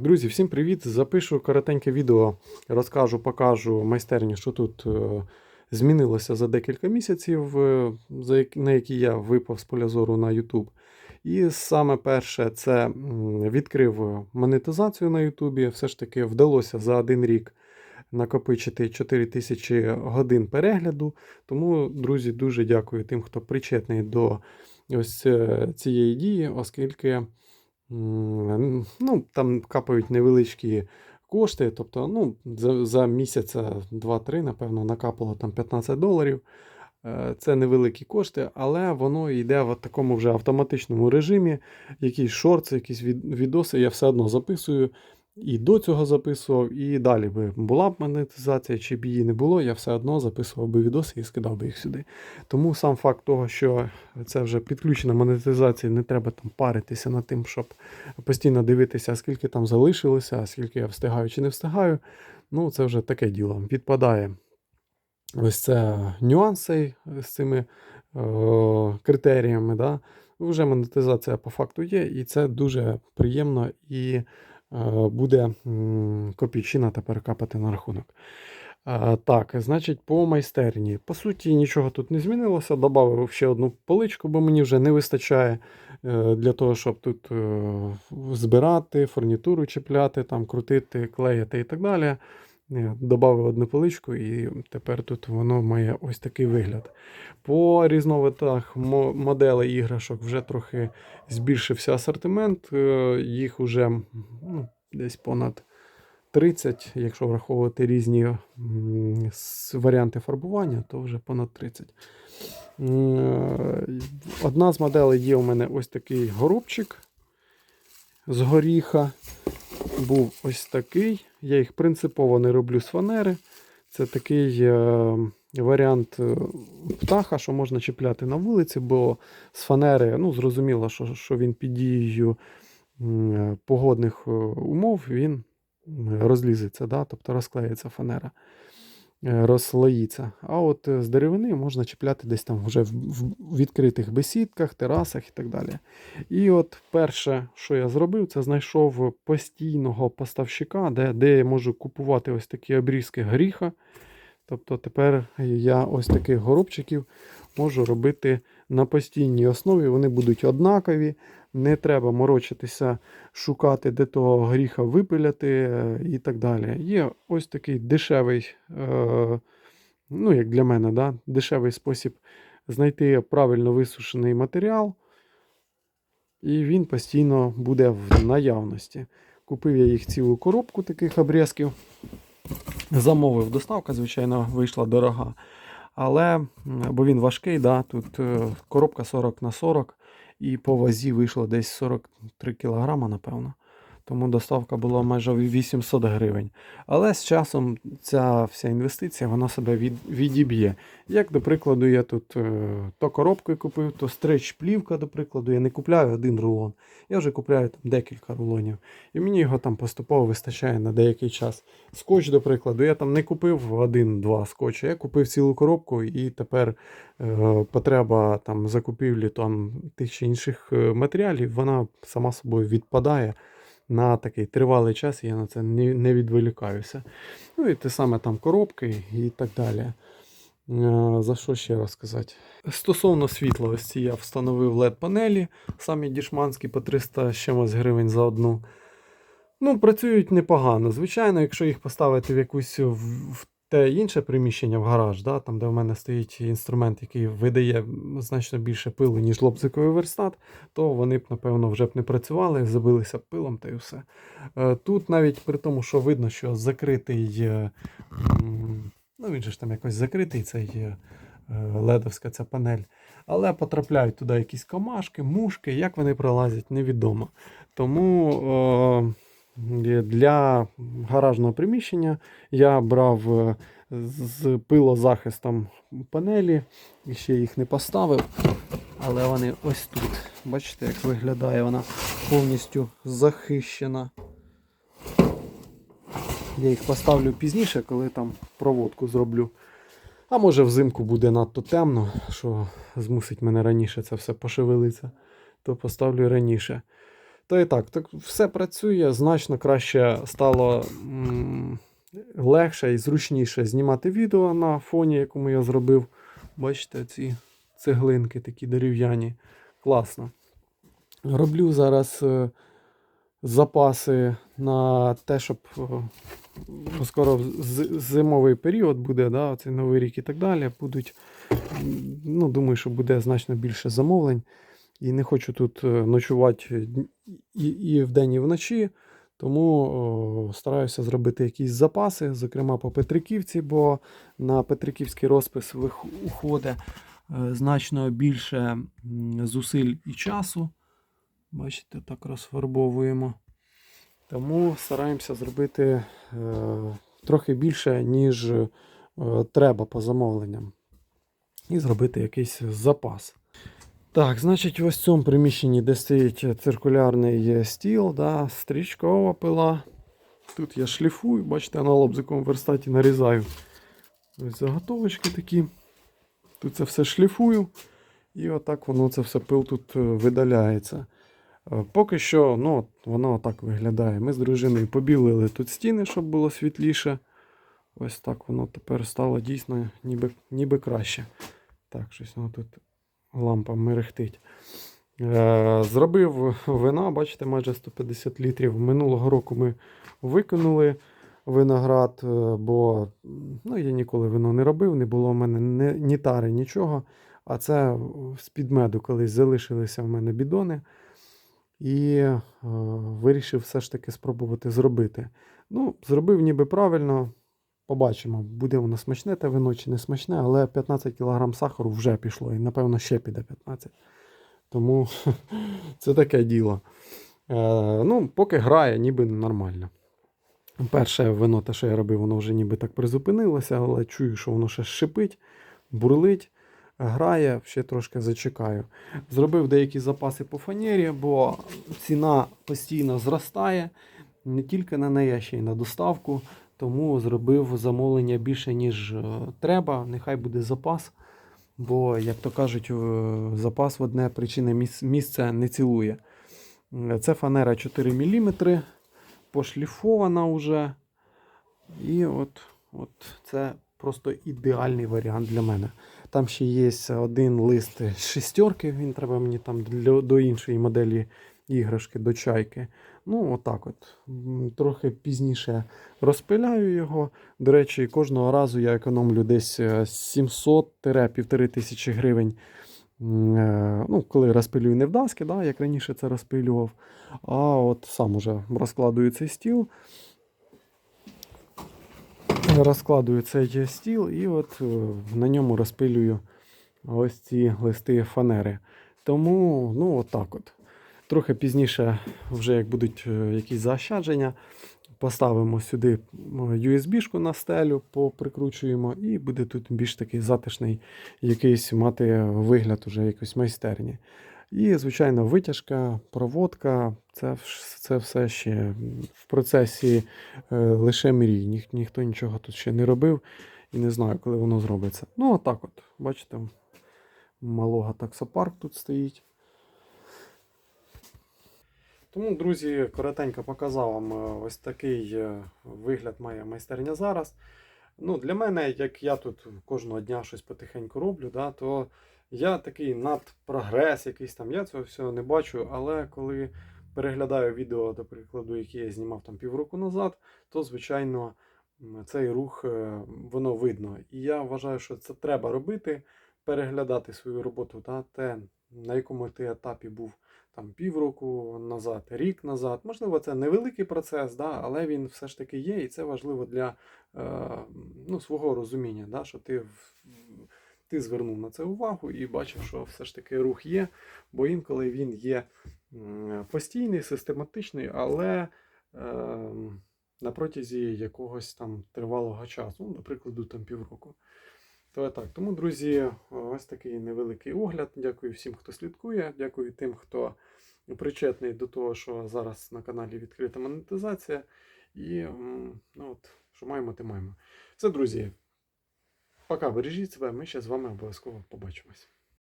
Друзі, всім привіт! Запишу коротеньке відео, розкажу, покажу майстерню, що тут е, змінилося за декілька місяців, е, на які я випав з поля зору на YouTube. І саме перше, це відкрив монетизацію на YouTube. Все ж таки вдалося за один рік накопичити 4 тисячі годин перегляду. Тому, друзі, дуже дякую тим, хто причетний до ось е, цієї дії, оскільки. Ну, там капають невеличкі кошти. Тобто, ну, за, за місяця 2-3, напевно, накапало там 15 доларів. Е, Це невеликі кошти, але воно йде в такому вже автоматичному режимі. Якісь шорти, якісь від- відоси я все одно записую. І до цього записував, і далі би була б монетизація, чи б її не було, я все одно записував би відоси і скидав би їх сюди. Тому сам факт того, що це вже підключена монетизація, не треба там паритися над тим, щоб постійно дивитися, скільки там залишилося, скільки я встигаю чи не встигаю. Ну, це вже таке діло. Відпадає ось це нюанси з цими е, критеріями. Да? Вже монетизація по факту є, і це дуже приємно і е, буде копійчина тепер капати на рахунок. Так, значить, по майстерні. По суті, нічого тут не змінилося. Добавив ще одну поличку, бо мені вже не вистачає е, для того, щоб тут е, збирати, фурнітуру чіпляти, там, крутити, клеїти і так далі. Е, Добавив одну поличку, і тепер тут воно має ось такий вигляд. По різновидах моделей іграшок вже трохи збільшився асортимент. е, Їх вже ну, десь понад 30, якщо враховувати різні варіанти фарбування, то вже понад 30. Е, Одна з моделей є у мене ось такий горобчик з горіха. Був ось такий. Я їх принципово не роблю з фанери. Це такий е, варіант е, птаха, що можна чіпляти на вулиці, бо з фанери, ну, зрозуміло, що, що він під дією погодних е, умов він розлізеться, да? тобто розклеїться фанера, розслоїться. А от е, з деревини можна чіпляти десь там вже в, в відкритих бесідках, терасах і так далі. І от перше, що я зробив, це знайшов постійного поставщика, де, де я можу купувати ось такі обрізки гріха. Тобто тепер я ось таких горобчиків можу робити на постійній основі. Вони будуть однакові, не треба морочитися, шукати, де того гріха випиляти е, і так далі. Є ось такий дешевий, е, ну як для мене, да, дешевий спосіб знайти правильно висушений матеріал. І він постійно буде в наявності. Купив я їх цілу коробку таких обрізків. Замовив доставка, звичайно, вийшла дорога. Але, бо він важкий, да, тут е, коробка 40 на 40 і по вазі вийшло десь 43 кг, напевно. Тому доставка була майже 800 гривень. Але з часом ця вся інвестиція вона себе від, відіб'є. Як, до прикладу, я тут е, то коробки купив, то стрейч плівка, до прикладу, я не купляю один рулон. Я вже купляю там декілька рулонів. І мені його там поступово вистачає на деякий час. Скотч, до прикладу, я там не купив один-два скотчі, я купив цілу коробку, і тепер е, потреба там закупівлі там тих чи інших е, матеріалів, вона сама собою відпадає на такий тривалий час, я на це не, відволікаюся. Ну і те саме там коробки і так далі. Е, За що ще раз сказати? Стосовно світла, я встановив LED-панелі, самі дішманські по 300 з чимось гривень за одну. Ну, працюють непогано. Звичайно, якщо їх поставити в якусь в те інше приміщення в гараж, да, там, де в мене стоїть інструмент, який видає значно більше пилу, ніж лобзиковий верстат, то вони б, напевно, вже б не працювали, забилися б пилом та й все. Е, Тут навіть при тому, що видно, що закритий. е, Ну, він же ж там якось закритий, цей е, ледовська ця панель. Але потрапляють туди якісь комашки, мушки, як вони пролазять, невідомо. Тому е, для гаражного приміщення я брав е, з пилозахистом панелі, ще їх не поставив. Але вони ось тут. Бачите, як виглядає вона повністю захищена. Я їх поставлю пізніше, коли там проводку зроблю. А може взимку буде надто темно, що змусить мене раніше це все пошевелитися, то поставлю раніше. То і так, так все працює, значно краще стало м, легше і зручніше знімати відео на фоні, якому я зробив. Бачите, ці цеглинки такі дерев'яні. Класно. Роблю зараз е, запаси на те, щоб е, скоро зимовий період буде, да, цей новий рік і так далі. Будуть, ну, думаю, що буде значно більше замовлень. І не хочу тут е, ночувати і, і вдень, і вночі. Тому о, стараюся зробити якісь запаси, зокрема по Петриківці, бо на Петриківський розпис вих- уходить е, значно більше зусиль і часу. Бачите, так розфарбовуємо. Тому стараємося зробити е, трохи більше, ніж е, треба по замовленням. І зробити якийсь запас. Так, значить, ось в цьому приміщенні, де стоїть циркулярний стіл, да, стрічкова пила. Тут я шліфую, бачите, на лобзиковому верстаті нарізаю. Ось заготовочки такі. Тут це все шліфую. І отак воно це все пил тут е, видаляється. Е, Поки що, ну, воно отак виглядає. Ми з дружиною побілили тут стіни, щоб було світліше. Ось так воно тепер стало дійсно ніби, ніби краще. Так, щось воно тут лампа мерехтить. Е, Зробив вина, бачите, майже 150 літрів. Минулого року ми викинули виноград, е, бо ну, я ніколи вино не робив, не було в мене ні, тари, нічого. А це з-під меду колись залишилися в мене бідони. І е, вирішив все ж таки спробувати зробити. Ну, зробив ніби правильно. Побачимо, буде воно смачне те вино чи не смачне, але 15 кг сахару вже пішло, і напевно ще піде 15. Тому це таке діло. Е, ну, поки грає, ніби нормально. Перше вино, те, що я робив, воно вже ніби так призупинилося, але чую, що воно ще шипить, бурлить, грає, ще трошки зачекаю. Зробив деякі запаси по фанері, бо ціна постійно зростає не тільки на неї, а ще й на доставку. Тому зробив замовлення більше, ніж е, треба. Нехай буде запас. Бо, як то кажуть, е, запас в одне причина міс- місце не цілує. Е, Це фанера 4 мм, пошліфована вже. І от, от це просто ідеальний варіант для мене. Там ще є один лист шестерки, він треба мені там для, до іншої моделі іграшки, до чайки. Ну, отак от. Трохи пізніше розпиляю його. До речі, кожного разу я економлю десь е, 700-1500 тисячі гривень. Е, Ну, коли розпилюю не в да, як раніше це розпилював. А от сам уже розкладую цей стіл. Розкладую цей стіл і от е, на ньому розпилюю ось ці листи фанери. Тому, ну, отак от. Трохи вже як будуть е, якісь заощадження, поставимо сюди USB-шку на стелю, поприкручуємо, і буде тут більш такий затишний якийсь мати вигляд уже якоїсь майстерні. І, звичайно, витяжка, проводка це, це все ще в процесі е, лише мрій. Ніх, ніхто нічого тут ще не робив і не знаю, коли воно зробиться. Ну, отак от. Бачите, малого таксопарк тут стоїть. Тому, друзі, коротенько показав вам е, ось такий е, вигляд має майстерня зараз. Ну, для мене, як я тут кожного дня щось потихеньку роблю, да, то я такий надпрогрес якийсь там, я цього всього не бачу, але коли переглядаю відео, до прикладу, які я знімав там півроку назад, то, звичайно, цей рух е, воно видно. І я вважаю, що це треба робити, переглядати свою роботу та те, на якому ти етапі був там півроку назад, рік назад. Можливо, це невеликий процес, да, але він все ж таки є, і це важливо для е, ну, свого розуміння, да, що ти, ти звернув на це увагу і бачив, що все ж таки рух є, бо інколи він є постійний, систематичний, але е, на протязі якогось там тривалого часу, ну, до прикладу, там півроку. То так. Тому, друзі, ось такий невеликий огляд. Дякую всім, хто слідкує. Дякую тим, хто причетний до того, що зараз на каналі відкрита монетизація. І ну, от, що маємо, те маємо. Все, друзі. Пока бережіть себе, ми ще з вами обов'язково побачимось.